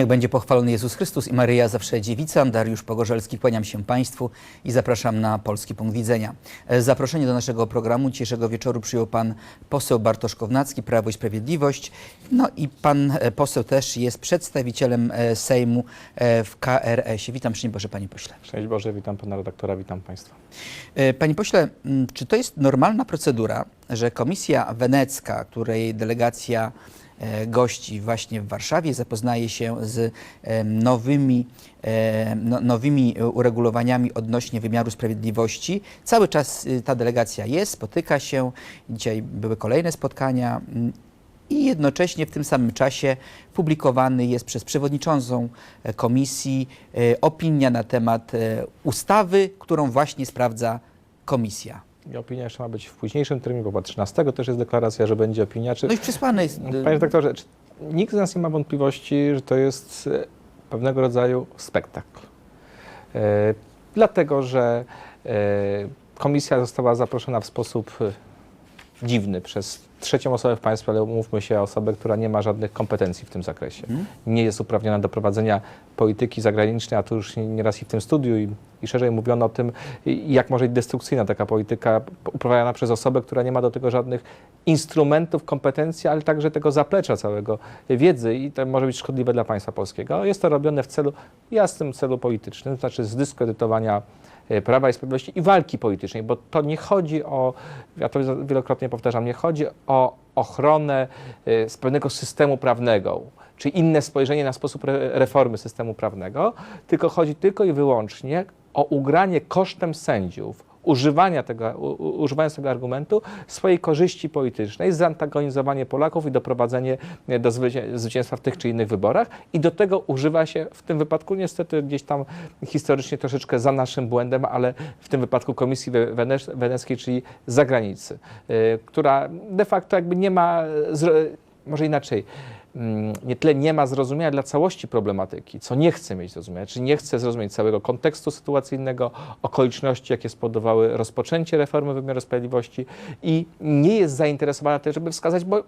Niech będzie pochwalony Jezus Chrystus i Maryja zawsze dziewica. Dariusz Pogorzelski, kłaniam się Państwu i zapraszam na Polski Punkt Widzenia. E, Zaproszenie do naszego programu dzisiejszego wieczoru przyjął Pan poseł Bartosz Kownacki, Prawo i Sprawiedliwość. No i Pan e, poseł też jest przedstawicielem e, Sejmu w KRS-ie. Witam, szczęść Boże Panie Pośle. Szczęść Boże, witam Pana redaktora, witam Państwa. Panie pośle, m, czy to jest normalna procedura, że Komisja Wenecka, której delegacja gości właśnie w Warszawie, zapoznaje się z e, nowymi, e, no, nowymi uregulowaniami odnośnie wymiaru sprawiedliwości. Cały czas y, ta delegacja jest, spotyka się. Dzisiaj były kolejne spotkania. m, I jednocześnie w tym samym czasie publikowany jest przez przewodniczącą e, komisji e, opinia na temat e, ustawy, którą właśnie sprawdza komisja. Opinia jeszcze ma być w późniejszym terminie, bo chyba 13 też jest deklaracja, że będzie opinia. Czy, No i przesłane jest. Panie redaktorze, czy nikt z nas nie ma wątpliwości, że to jest e, pewnego rodzaju spektakl. E, dlatego, że e, komisja została zaproszona w sposób dziwny przez trzecią osobę w państwie, ale umówmy się, osobę, która nie ma żadnych kompetencji w tym zakresie. Mhm. Nie jest uprawniona do prowadzenia polityki zagranicznej, a tu już nieraz i w tym studiu i, i szerzej mówiono o tym, jak może być destrukcyjna taka polityka uprawiana przez osobę, która nie ma do tego żadnych instrumentów, kompetencji, ale także tego zaplecza całego wiedzy i to może być szkodliwe dla państwa polskiego. Jest to robione w celu, jasnym celu politycznym, to znaczy zdyskredytowania Prawa i Sprawiedliwości i walki politycznej, bo to nie chodzi o, ja to wielokrotnie powtarzam, nie chodzi o ochronę e, z pewnego systemu prawnego, czy inne spojrzenie na sposób re- reformy systemu prawnego, tylko chodzi tylko i wyłącznie o ugranie kosztem sędziów używania tego, używając tego argumentu swojej korzyści politycznej, zantagonizowanie Polaków i doprowadzenie do zwycię- zwycięstwa w tych czy innych wyborach. I do tego używa się w tym wypadku niestety gdzieś tam historycznie troszeczkę za naszym błędem, ale w tym wypadku Komisji We- Wenec- Weneckiej, czyli zagranicy, e, która de facto jakby nie ma, może inaczej, nie tyle nie ma zrozumienia dla całości problematyki, co nie chce mieć zrozumienia, czy nie chce zrozumieć całego kontekstu sytuacyjnego, okoliczności, jakie spowodowały rozpoczęcie reformy wymiaru sprawiedliwości i nie jest zainteresowana też, żeby wskazać, bo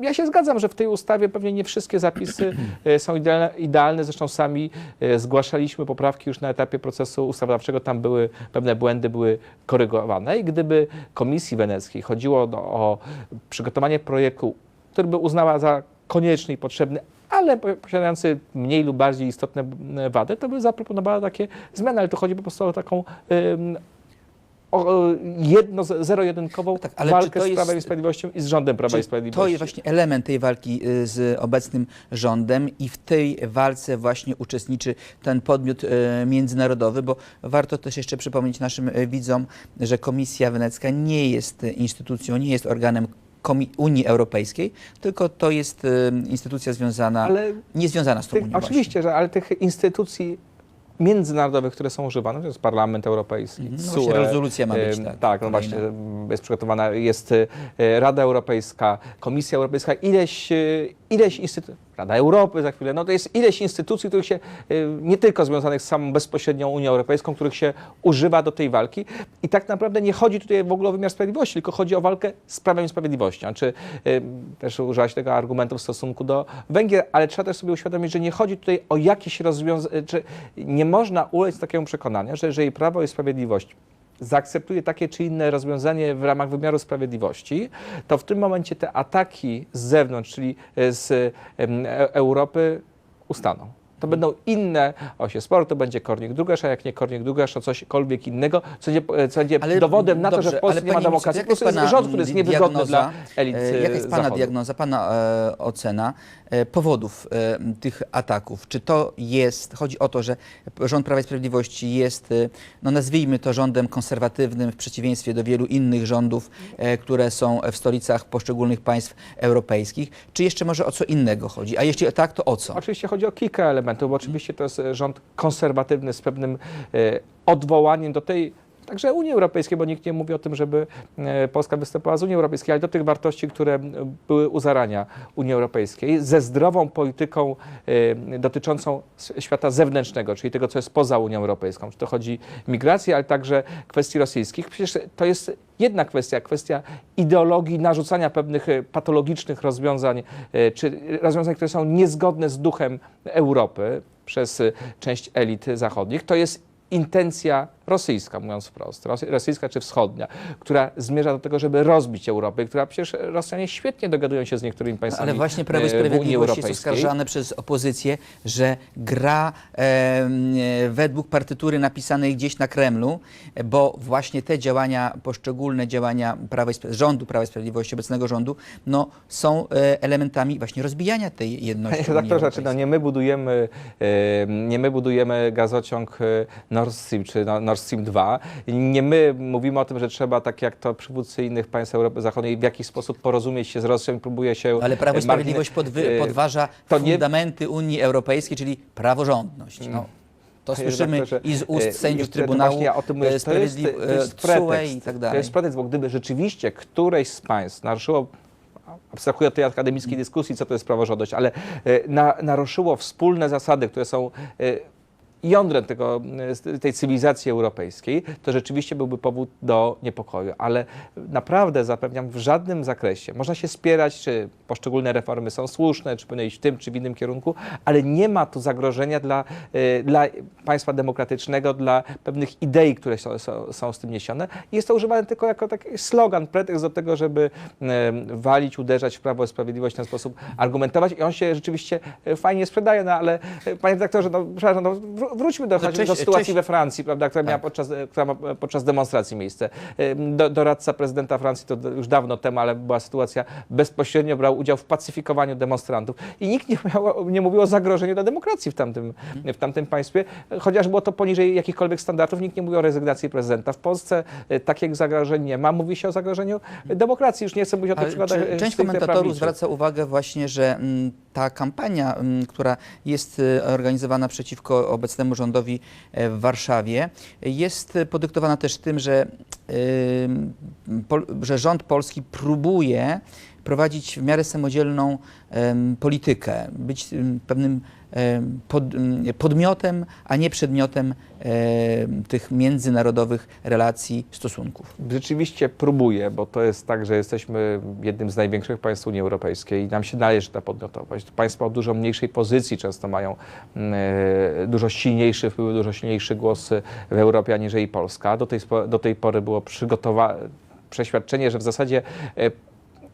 ja się zgadzam, że w tej ustawie pewnie nie wszystkie zapisy e, są idealne, idealne. Zresztą sami e, zgłaszaliśmy poprawki już na etapie procesu ustawodawczego. Tam były pewne błędy, były korygowane. I gdyby Komisji Weneckiej chodziło do, o przygotowanie projektu, który by uznała za konieczny i potrzebny, ale po- posiadający mniej lub bardziej istotne wady, to by zaproponowała takie zmiany. Ale tu chodzi po prostu o taką o, jedno, zero-jedynkową tak, walkę z Prawem i Sprawiedliwością i z rządem Prawa i Sprawiedliwości. to jest właśnie element tej walki y, z obecnym rządem i w tej walce właśnie uczestniczy ten podmiot y, międzynarodowy, bo warto też jeszcze przypomnieć naszym y, widzom, że Komisja Wenecka nie jest instytucją, nie jest organem Unii Europejskiej, tylko to jest y, instytucja związana, Ale nie związana z tą tych, Unią oczywiście, że ale tych instytucji międzynarodowych, które są używane, to jest Parlament Europejski, Mhm, no CUE, właśnie rezolucja ma być, em, tak, tak no właśnie, jest przygotowana, jest e, Rada Europejska, Komisja Europejska, ileś, ileś instytucji, Rada Europy za chwilę, no to jest ileś instytucji, których się, e, nie tylko związanych z samą bezpośrednią Unią Europejską, których się używa do tej walki i tak naprawdę nie chodzi tutaj w ogóle o wymiar sprawiedliwości, tylko chodzi o walkę z Prawem i Sprawiedliwością. Czy też użyłaś tego argumentu w stosunku do Węgier, ale trzeba też sobie uświadomić, że nie chodzi tutaj o jakieś rozwiązanie, czy nie można ulec takiemu przekonaniu, że jeżeli Prawo i Sprawiedliwość zaakceptuje takie czy inne rozwiązanie w ramach wymiaru sprawiedliwości, to w tym momencie te ataki z zewnątrz, czyli z E- Europy, ustaną. To będą inne osie sporu, to będzie Kornik Długasz, a jak nie Kornik Długasz, to cośkolwiek innego, co będzie, co będzie Ale dowodem na to, dobrze, że w Polsce nie ma demokracji. Po prostu jest rząd, który jest niewygodny diagnoza, dla elit E, Jaka jest Pana Zachodu. diagnoza, Pana e, ocena e, powodów e, tych ataków? Czy to jest, chodzi o to, że rząd Prawa i Sprawiedliwości jest, e, no nazwijmy to rządem konserwatywnym w przeciwieństwie do wielu innych rządów, e, które są w stolicach poszczególnych państw europejskich, czy jeszcze może o co innego chodzi? A jeśli tak, to o co? Oczywiście chodzi o kilka elementów, bo oczywiście to jest e, rząd konserwatywny z pewnym e, odwołaniem do tej także Unii Europejskiej, bo nikt nie mówi o tym, żeby e, Polska występowała z Unii Europejskiej, ale do tych wartości, które były u zarania Unii Europejskiej, ze zdrową polityką dotyczącą świata zewnętrznego, czyli tego, co jest poza Unią Europejską. Czy to chodzi o migrację, ale także kwestii rosyjskich. Przecież to jest jedna kwestia, kwestia ideologii narzucania pewnych e, patologicznych rozwiązań, e, czy rozwiązań, które są niezgodne z duchem Europy przez e, część elit zachodnich. To jest intencja rosyjska, mówiąc wprost, Rosy- rosyjska czy wschodnia, która zmierza do tego, żeby rozbić Europę, która przecież Rosjanie świetnie dogadują się z niektórymi państwami Ale właśnie Prawo i e, Sprawiedliwość jest oskarżane przez opozycję, że gra e, według partytury napisanej gdzieś na Kremlu, bo właśnie te działania, poszczególne działania Prawa rządu Prawa i Sprawiedliwości, obecnego rządu, no, są e, elementami właśnie rozbijania tej jedności Panie redaktorze, czy no nie my budujemy, nie my budujemy gazociąg e, Nord Stream czy no- Nord Stream 2. Nie my mówimy o tym, że trzeba, tak jak to przywódcy innych państw Europy Zachodniej, w jakiś sposób porozumieć się z Rosją i próbuje się... Ale Prawo i e, Sprawiedliwość podwy, e, podważa to nie- fundamenty Unii Europejskiej, czyli praworządność. No, to Panie słyszymy i z e, ust sędziów to Trybunału tym mówię, e, to jest, to jest e, pretekst, i tak To dalej. jest pretekst, bo gdyby rzeczywiście któreś z państw naruszyło abstrahuję od tej akademickiej dyskusji, co to jest praworządność, ale e, na, naruszyło wspólne zasady, które są e, jądrem tego, tej cywilizacji europejskiej, to rzeczywiście byłby powód do niepokoju. Ale naprawdę zapewniam, w żadnym zakresie można się spierać, czy poszczególne reformy są słuszne, czy powinny iść w tym, czy w innym kierunku, ale nie ma tu zagrożenia dla, e, dla państwa demokratycznego, dla pewnych idei, które są, są, z tym niesione. Jest to używane tylko jako taki slogan, pretekst do tego, żeby e, walić, uderzać w Prawo i Sprawiedliwość w ten sposób, argumentować i on się rzeczywiście e, fajnie sprzedaje, no ale panie redaktorze, no, przepraszam, no, wróćmy do, choćby do sytuacji we Francji, prawda, która, miała Tak. podczas, e, która ma podczas demonstracji miejsce. Do, doradca prezydenta Francji to już dawno temu, ale była sytuacja, bezpośrednio brał udział w pacyfikowaniu demonstrantów i nikt nie, miał, nie mówił o zagrożeniu dla demokracji w tamtym, w tamtym państwie, chociaż było to poniżej jakichkolwiek standardów, nikt nie mówił o rezygnacji prezydenta. W Polsce e, takiego zagrożeń nie ma, mówi się o zagrożeniu demokracji, już nie chcę mówić o tych przykładach część komentatorów zwraca uwagę właśnie, że mm, ta kampania, mm, która jest y, organizowana przeciwko obecnemu rządowi e, w Warszawie, jest podyktowana też tym, że, że rząd polski próbuje prowadzić w miarę samodzielną politykę, być pewnym pod, em, podmiotem, a nie przedmiotem em, tych międzynarodowych relacji, stosunków. Rzeczywiście próbuje, bo to jest tak, że jesteśmy jednym z największych państw Unii Europejskiej i nam się należy ta podmiotowość. Państwa o dużo mniejszej pozycji często mają e, dużo silniejszy wpływ, dużo silniejszy głos w Europie aniżeli Polska. Do tej, do tej pory było przygotowane przeświadczenie, że w zasadzie e,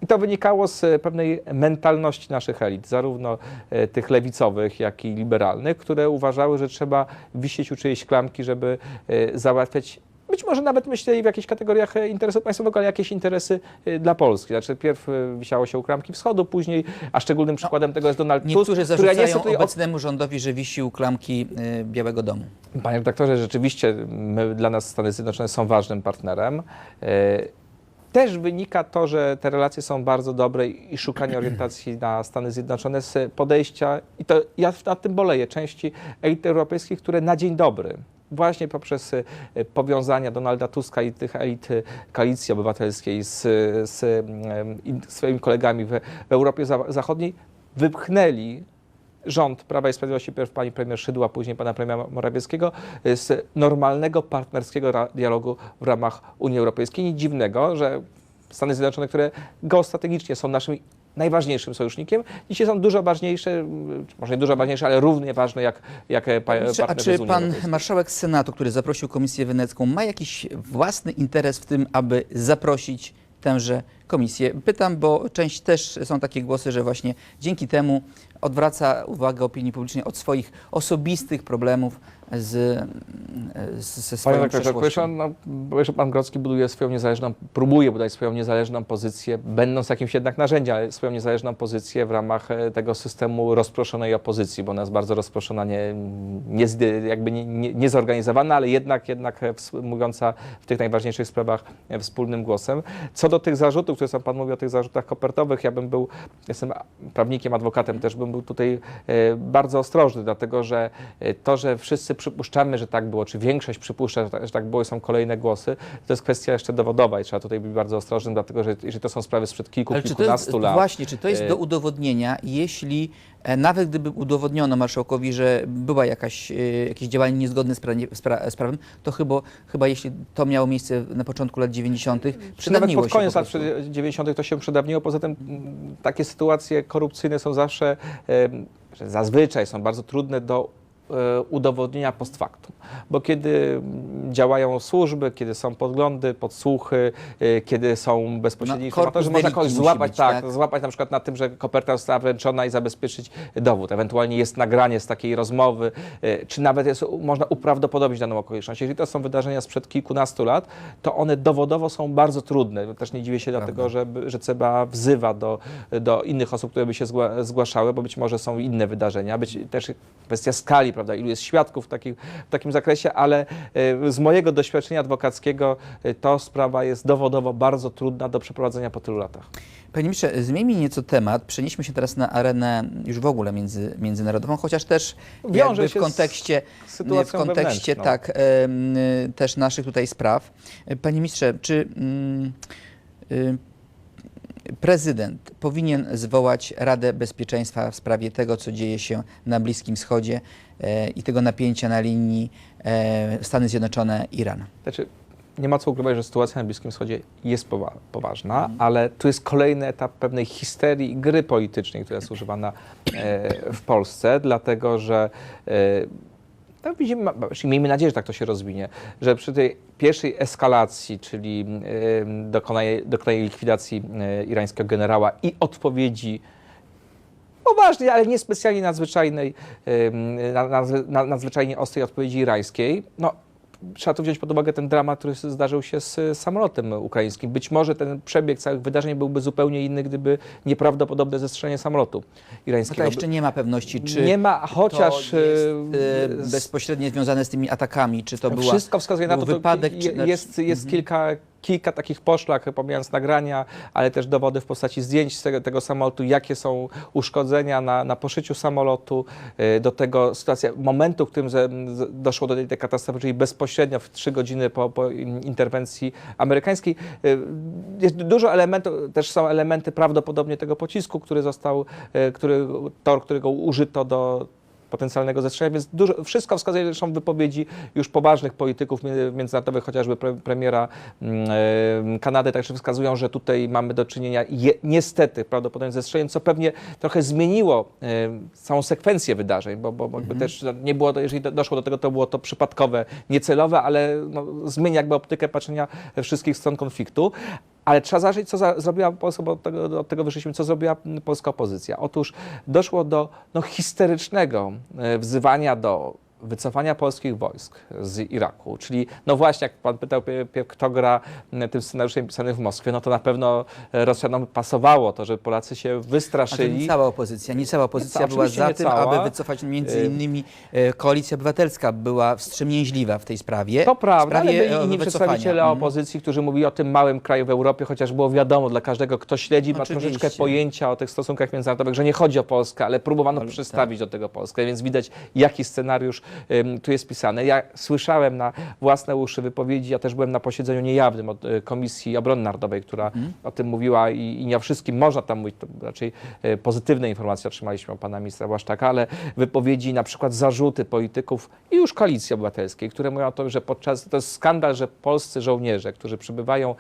i to wynikało z e, pewnej mentalności naszych elit, zarówno e, tych lewicowych, jak i liberalnych, które uważały, że trzeba wisieć u czyjejś klamki, żeby e, załatwiać być może nawet myśleli w jakichś kategoriach interesu państwowego, ale jakieś interesy dla Polski. Znaczy, pierw wisiało się u klamki wschodu, później, a szczególnym przykładem tego jest Donald Tusk, Niektórzy który ja nie zarzucają tutaj obecnemu rządowi, że wisi u klamki Białego Domu. Panie redaktorze, rzeczywiście my, dla nas Stany Zjednoczone są ważnym partnerem. Też wynika to, że te relacje są bardzo dobre i szukanie orientacji na Stany Zjednoczone z podejścia, i to ja nad tym boleję, części elit europejskich, które na dzień dobry właśnie poprzez e, powiązania Donalda Tuska i tych elit koalicji obywatelskiej z, z em, in- swoimi kolegami w, w Europie Za- Zachodniej wypchnęli rząd Prawa i Sprawiedliwości, pierw pani premier Szydła, później pana premiera Morawieckiego, z normalnego partnerskiego dialogu w ramach Unii Europejskiej. Nic dziwnego, że Stany Zjednoczone, które geostrategicznie są naszym najważniejszym sojusznikiem, dzisiaj są dużo ważniejsze, m, może nie dużo ważniejsze, ale równie ważne jak, jak e, a partnerzy z czy pan marszałek Senatu, który zaprosił Komisję Wenecką, ma jakiś własny interes w tym, aby zaprosić tęże komisję? Pytam, bo część też są takie głosy, że właśnie dzięki temu odwraca uwagę opinii publicznej od swoich osobistych problemów z, z, ze Panie swoją pierwsze, przeszłością. no, po pierwsze pan Grodzki buduje swoją niezależną, próbuje budować swoją niezależną pozycję, będąc jakimś jednak narzędziem, ale swoją niezależną pozycję w ramach e, tego systemu rozproszonej opozycji, bo ona jest bardzo rozproszona, nie, nie, jakby nie, nie, niezorganizowana, ale jednak, jednak e, mówiąca w tych najważniejszych sprawach e, wspólnym głosem. Co do tych zarzutów, które są Pan mówi o tych zarzutach kopertowych, ja bym był, jestem prawnikiem, adwokatem też, bym był tutaj e, bardzo ostrożny, dlatego że e, to, że wszyscy przypuszczamy, że tak było, czy większość przypuszcza, że tak, było i są kolejne głosy, to jest kwestia jeszcze dowodowa i trzeba tutaj być bardzo ostrożnym, dlatego że jeżeli to są sprawy sprzed kilku, Ale czy to kilkunastu jest, lat. właśnie, czy to jest e, do udowodnienia, jeśli nawet gdyby udowodniono marszałkowi, że była jakaś, e, jakieś działanie niezgodne z, pra- pra- z prawem, to chyba, chyba jeśli to miało miejsce na początku lat 90., Czy nawet przydawniło pod koniec lat prostu. 90. to się przedawniło. Poza tym mm, takie sytuacje korupcyjne są zawsze, zazwyczaj są bardzo trudne do e, udowodnienia post factum. Bo kiedy działają służby, kiedy są podglądy, podsłuchy, e, kiedy są bezpośredni No, informatorzy, można kogoś złapać, być, tak, tak? złapać na przykład na tym, że koperta została wręczona i zabezpieczyć dowód. Ewentualnie jest nagranie z takiej rozmowy, e, czy nawet jest, można uprawdopodobnić daną okoliczność. Jeżeli to są wydarzenia sprzed kilkunastu lat, to one dowodowo są bardzo trudne. Też nie dziwię się Prawda. dlatego, że, że CBA wzywa do, do innych osób, które by się zgła, zgłaszały, bo być może są inne wydarzenia, być też kwestia skali, prawda, ilu jest świadków w takim, w takim zakresie, ale e, z mojego doświadczenia adwokackiego e, to sprawa jest dowodowo bardzo trudna do przeprowadzenia po tylu latach. Panie ministrze, zmieńmy nieco temat. Przenieśmy się teraz na arenę już w ogóle między, międzynarodową, chociaż też Wiąże w z kontekście, w kontekście tak, em, y, też naszych tutaj spraw. Panie ministrze, czy mm, y, prezydent powinien zwołać Radę Bezpieczeństwa w sprawie tego, co dzieje się na Bliskim Wschodzie e, i tego napięcia na linii e, Stany Zjednoczone-Iran? Znaczy, nie ma co ukrywać, że sytuacja na Bliskim Wschodzie jest powa- poważna, ale tu jest kolejny etap pewnej histerii i gry politycznej, która jest używana e, w Polsce, dlatego że e, no widzimy, miejmy nadzieję, że tak to się rozwinie, że przy tej pierwszej eskalacji, czyli dokonania likwidacji e, irańskiego generała i odpowiedzi poważnej, ale niespecjalnie nadzwyczajnej, em, na, na, na, nadzwyczajnie ostrej odpowiedzi irańskiej, no trzeba tu wziąć pod uwagę ten dramat, który zdarzył się z samolotem ukraińskim. Być może ten przebieg całych wydarzeń byłby zupełnie inny, gdyby nieprawdopodobne zestrzelenie samolotu No irańskiego. to jeszcze nie ma pewności, czy nie ma, chociaż to jest e, z- bezpośrednio związane z tymi atakami, czy to była wszystko wskazuje na to, wypadek, znaczy- jest, jest kilka, kilka takich poszlak, pomijając nagrania, ale też dowody w postaci zdjęć z tego, tego samolotu, jakie są uszkodzenia na, na poszyciu samolotu, e, do tego sytuacja, momentu, w którym doszło do tej, tej katastrofy, czyli bezpośrednio w trzy godziny po, po in- interwencji amerykańskiej. E, Jest dużo elementów, też są elementy prawdopodobnie tego pocisku, który został, e, który, tor, którego użyto do potencjalnego zestrzelenia, więc dużo, wszystko wskazuje, są wypowiedzi już poważnych polityków mi- międzynarodowych, chociażby pre, premiera mm, e, Kanady, także wskazują, że tutaj mamy do czynienia je, niestety prawdopodobnie ze strzeleniem, co pewnie trochę zmieniło e, całą sekwencję wydarzeń, bo, bo jakby też nie było, to, jeżeli do, doszło do tego, to było to przypadkowe, niecelowe, ale no, zmienia jakby optykę patrzenia wszystkich stron konfliktu. Ale trzeba zacząć, co za, zrobiła Polska, bo od tego, od tego wyszliśmy, co zrobiła mm, polska opozycja. Otóż doszło do no, histerycznego e, wzywania do wycofania polskich wojsk z Iraku. Czyli, no właśnie, jak pan pytał, kto gra tym scenariuszem pisanym w Moskwie, no to na pewno e, Rosjanom pasowało to, że Polacy się to nie wystraszyli. cała opozycja, nie cała opozycja cała, była za nie tym, cała. aby wycofać między Y- innymi e, Koalicja Obywatelska była wstrzemięźliwa w tej sprawie. To prawda, ale byli e, inni przedstawiciele Mhm. opozycji, którzy mówili o tym małym kraju w Europie, chociaż było wiadomo dla każdego, kto śledzi, ma Oczywiście. troszeczkę pojęcia o tych stosunkach międzynarodowych, że nie chodzi o Polskę, ale próbowano Ale- przystawić do tego Polskę, więc widać, jaki scenariusz tu jest pisany. Ja słyszałem na własne uszy wypowiedzi, ja też byłem na posiedzeniu niejawnym od y, Komisji Obrony Narodowej, która Mhm. o tym mówiła i, i nie o wszystkim można tam mówić, to raczej y, pozytywne informacje otrzymaliśmy od pana ministra Błaszczaka, ale wypowiedzi, na przykład zarzuty polityków i już Koalicji Obywatelskiej, które mówią o tym, że podczas, to jest skandal, że polscy żołnierze, którzy przybywają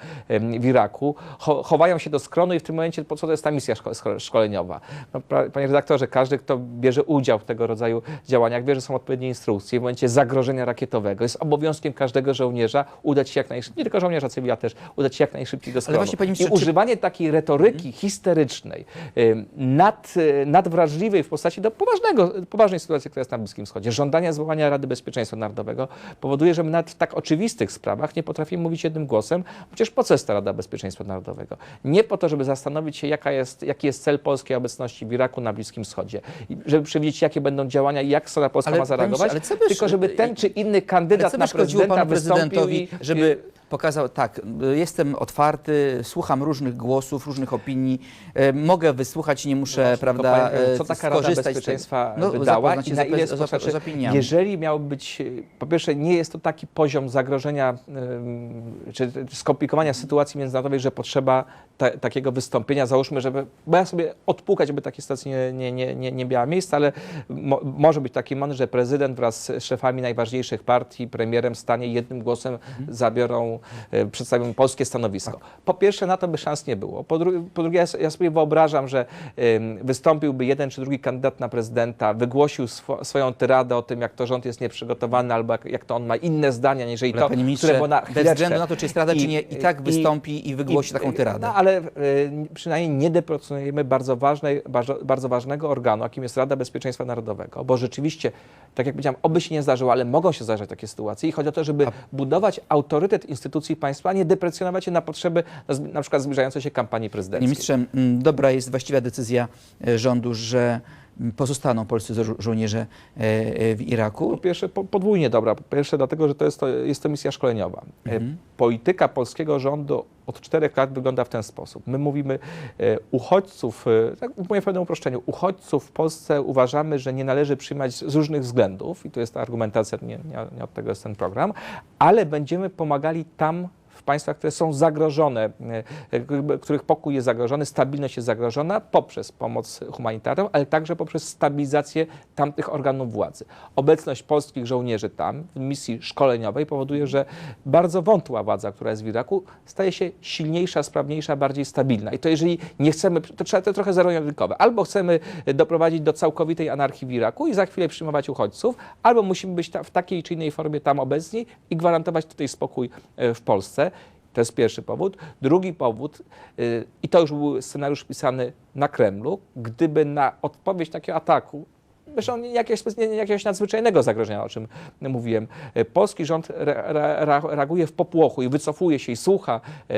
w Iraku, cho, chowają się do skronu i w tym momencie, po co to jest ta misja szko, szko- szkoleniowa? No, panie redaktorze, każdy, kto bierze udział w tego rodzaju działaniach, wie, że są odpowiednie instrukcje. W momencie zagrożenia rakietowego jest obowiązkiem każdego żołnierza udać się jak najszybciej, nie tylko żołnierza, cywila też, udać się jak najszybciej do właśnie, panie I czy- używanie takiej retoryki histerycznej, ym, nad, y, nadwrażliwej w postaci do poważnego, poważnej sytuacji, która jest na Bliskim Wschodzie, żądania zwołania Rady Bezpieczeństwa Narodowego powoduje, że my w tak oczywistych sprawach nie potrafimy mówić jednym głosem, przecież po co jest ta Rada Bezpieczeństwa Narodowego? Nie po to, żeby zastanowić się, jaka jest, jaki jest cel polskiej obecności w Iraku na Bliskim Wschodzie, żeby przewidzieć, jakie będą działania i jak strona polska Ale, ma zareagować, ale co tylko żeby ten czy inny kandydat na prezydenta panu wystąpił prezydentowi, i, żeby pokazał, tak, jestem otwarty, słucham różnych głosów, różnych opinii, y, mogę wysłuchać, nie muszę, Właśnie, prawda, tylko panie, y, Co taka Rada. Bezpieczeństwa No, wydała i się na ile z- z- znaczy, z opiniami. Jeżeli miał być, po pierwsze nie jest to taki poziom zagrożenia czy skomplikowania sytuacji międzynarodowej, że potrzeba ta, takiego wystąpienia, załóżmy, żeby, bo ja sobie odpukać, żeby takie sytuacje nie, nie, nie, nie, nie miała miejsca, ale mo, może być taki moment, że prezydent wraz z szefami najważniejszych partii, premierem stanie jednym głosem zabiorą, y, przedstawią polskie stanowisko. Po pierwsze na to by szans nie było. Po, dru, po drugie ja, sobie wyobrażam, że wystąpiłby jeden czy drugi kandydat na prezydenta, wygłosił swo, swoją tyradę o tym, jak to rząd jest nieprzygotowany, albo jak, jak to on ma inne zdania, Ale to, które było na bez chwileczkę. względu na to, czy jest rada, czy nie, i tak i- wystąpi i wygłosi i- taką tyradę. No ale y, przynajmniej nie deprecjonujemy bardzo, ważnej, bardzo, bardzo ważnego organu, jakim jest Rada Bezpieczeństwa Narodowego, bo rzeczywiście, tak jak powiedziałem, oby się nie zdarzyło, ale mogą się zdarzać takie sytuacje i chodzi o to, żeby budować autorytet instytucji państwa, a nie deprecjonować je na potrzeby na, zb- na przykład zbliżającej się kampanii Panie prezydenckiej. ministrze, mm, dobra jest właściwa decyzja e, rządu, że pozostaną polscy żo- żołnierze e, e, w Iraku. Po pierwsze, po, podwójnie dobra. Po pierwsze, dlatego, że to jest to, jest to misja szkoleniowa. E, Mhm. Polityka polskiego rządu od czterech lat wygląda w ten sposób. My mówimy uchodźców, tak mówię w pewnym uproszczeniu, uchodźców w Polsce uważamy, że nie należy przyjmować z różnych względów i to jest ta argumentacja, nie, nie, nie od tego jest ten program, ale będziemy pomagali tam, w państwach, które są zagrożone, e, których pokój jest zagrożony, stabilność jest zagrożona poprzez pomoc humanitarną, ale także poprzez stabilizację tamtych organów władzy. Obecność polskich żołnierzy tam w misji szkoleniowej powoduje, że bardzo wątła władza, która jest w Iraku, staje się silniejsza, sprawniejsza, bardziej stabilna. I to jeżeli nie chcemy, to trzeba to trochę zero-jedynkowe. Albo chcemy doprowadzić do całkowitej anarchii w Iraku i za chwilę przyjmować uchodźców, albo musimy być ta, w takiej czy innej formie tam obecni i gwarantować tutaj spokój e, w Polsce. To jest pierwszy powód. Drugi powód, y, i to już był scenariusz pisany na Kremlu, gdyby na odpowiedź takiego ataku, zresztą jakiegoś, jakiegoś nadzwyczajnego zagrożenia, o czym mówiłem, y, polski rząd re, re, re, reaguje w popłochu i wycofuje się i słucha, y,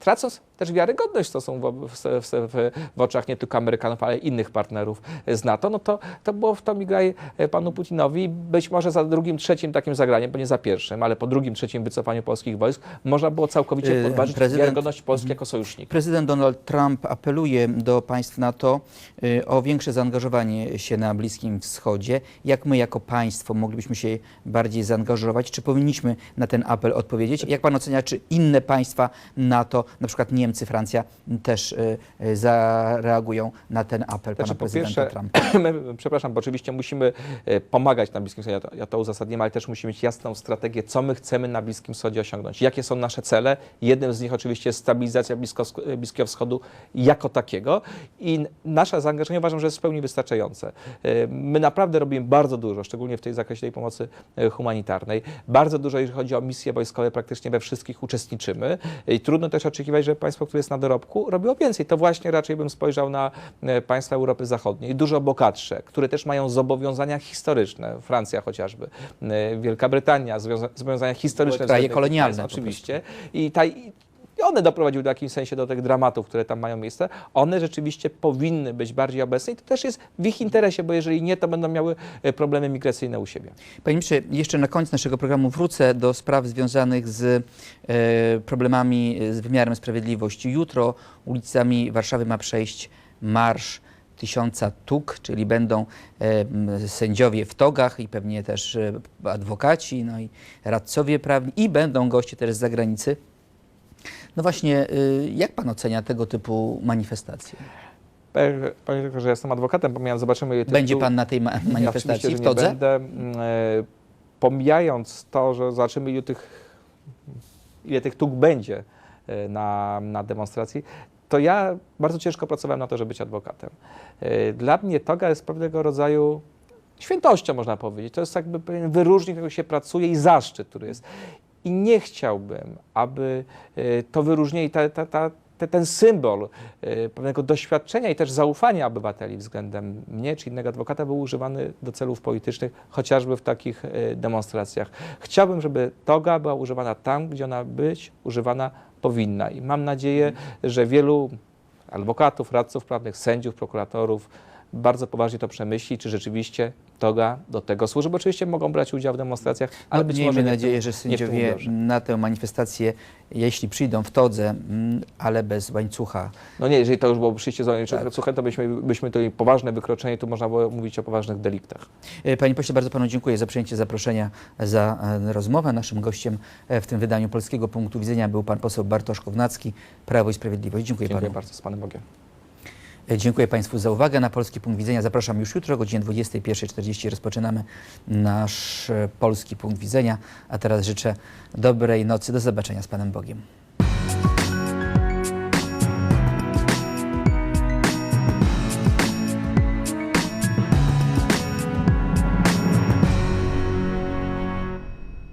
tracąc też wiarygodność stosunku w, w, w, w oczach nie tylko Amerykanów, ale innych partnerów z NATO, no to, to było w to migraj panu Putinowi. Być może za drugim, trzecim takim zagraniem, bo nie za pierwszym, ale po drugim, trzecim wycofaniu polskich wojsk, można było całkowicie Yy, podważyć prezydent- wiarygodność Polski jako sojusznika. Prezydent Donald Trump apeluje do państw NATO y, o większe zaangażowanie się na Bliskim Wschodzie. Jak my jako państwo moglibyśmy się bardziej zaangażować? Czy powinniśmy na ten apel odpowiedzieć? Jak pan ocenia, czy inne państwa NATO, na przykład Niemcy, Francja, też y, y, zareagują na ten apel Znaczy, pana prezydenta Trumpa? My, przepraszam, bo oczywiście musimy e, pomagać na Bliskim Wschodzie, ja to, uzasadniam, ale też musimy mieć jasną strategię, co my chcemy na Bliskim Wschodzie osiągnąć, jakie są nasze cele. Jednym z nich oczywiście jest stabilizacja Blisko, Bliskiego Wschodu jako takiego i nasze zaangażowanie uważam, że jest w pełni wystarczające. My naprawdę robimy bardzo dużo, szczególnie w tej zakresie tej pomocy humanitarnej. Bardzo dużo, jeżeli chodzi o misje wojskowe, praktycznie we wszystkich uczestniczymy i trudno też oczekiwać, że państwo, które jest na dorobku, robiło więcej. To właśnie raczej bym spojrzał na e, państwa Europy Zachodniej, dużo bogatsze, które też mają zobowiązania historyczne, Francja chociażby, e, Wielka Brytania, zobowiązania historyczne. Kraje kolonialne Oczywiście. I, ta, i one doprowadziły w jakimś sensie do tych dramatów, które tam mają miejsce. One rzeczywiście powinny być bardziej obecne i to też jest w ich interesie, bo jeżeli nie, to będą miały e, problemy migracyjne u siebie. Panie ministrze, jeszcze na koniec naszego programu wrócę do spraw związanych z e, problemami z wymiarem sprawiedliwości. Jutro ulicami Warszawy ma przejść marsz tysiąca tuk, czyli będą e, sędziowie w togach i pewnie też e, adwokaci, no i radcowie prawni i będą goście też z zagranicy. No właśnie, y, jak pan ocenia tego typu manifestacje? Powiem tylko, że jestem adwokatem, pomijając, zobaczymy. Będzie pan na tej ma- Ja manifestacji że w nie todze? będę. Mm, e, Pomijając to, że zobaczymy, ile tych, ile tych tuk będzie e, na, na demonstracji, to ja bardzo ciężko pracowałem na to, żeby być adwokatem. E, Dla mnie toga jest pewnego rodzaju świętością, można powiedzieć. To jest jakby pewien wyróżnik, którego się pracuje i zaszczyt, który jest. I nie chciałbym, aby e, to wyróżnienie, ta, ta, ta, te- ten symbol e, pewnego doświadczenia i też zaufania obywateli względem mnie czy innego adwokata był używany do celów politycznych, chociażby w takich e, demonstracjach. Chciałbym, żeby toga była używana tam, gdzie ona być używana powinna. I mam nadzieję, że wielu adwokatów, radców prawnych, sędziów, prokuratorów bardzo poważnie to przemyśli, czy rzeczywiście droga do tego służy, bo oczywiście mogą brać udział w demonstracjach, ale No, być miejmy może w nadzieję, że sędziowie na tę manifestację, jeśli przyjdą w todze, mm, ale bez łańcucha, No nie, jeżeli to już było przyjście z Tak. tak. to byśmy, byśmy to poważne wykroczenie, tu można było mówić o poważnych deliktach. E, Panie pośle, bardzo panu dziękuję za przyjęcie zaproszenia, za e, rozmowę. Naszym gościem e, w tym wydaniu Polskiego Punktu Widzenia był pan poseł Bartosz Kownacki, Prawo i Sprawiedliwość. Dziękuję, Dziękuję panu. bardzo, z Panem Bogiem. Dziękuję Państwu za uwagę. Na Polski Punkt Widzenia zapraszam już jutro o godzinie 21.40. Rozpoczynamy nasz e, Polski Punkt Widzenia. A teraz życzę dobrej nocy. Do zobaczenia z Panem Bogiem.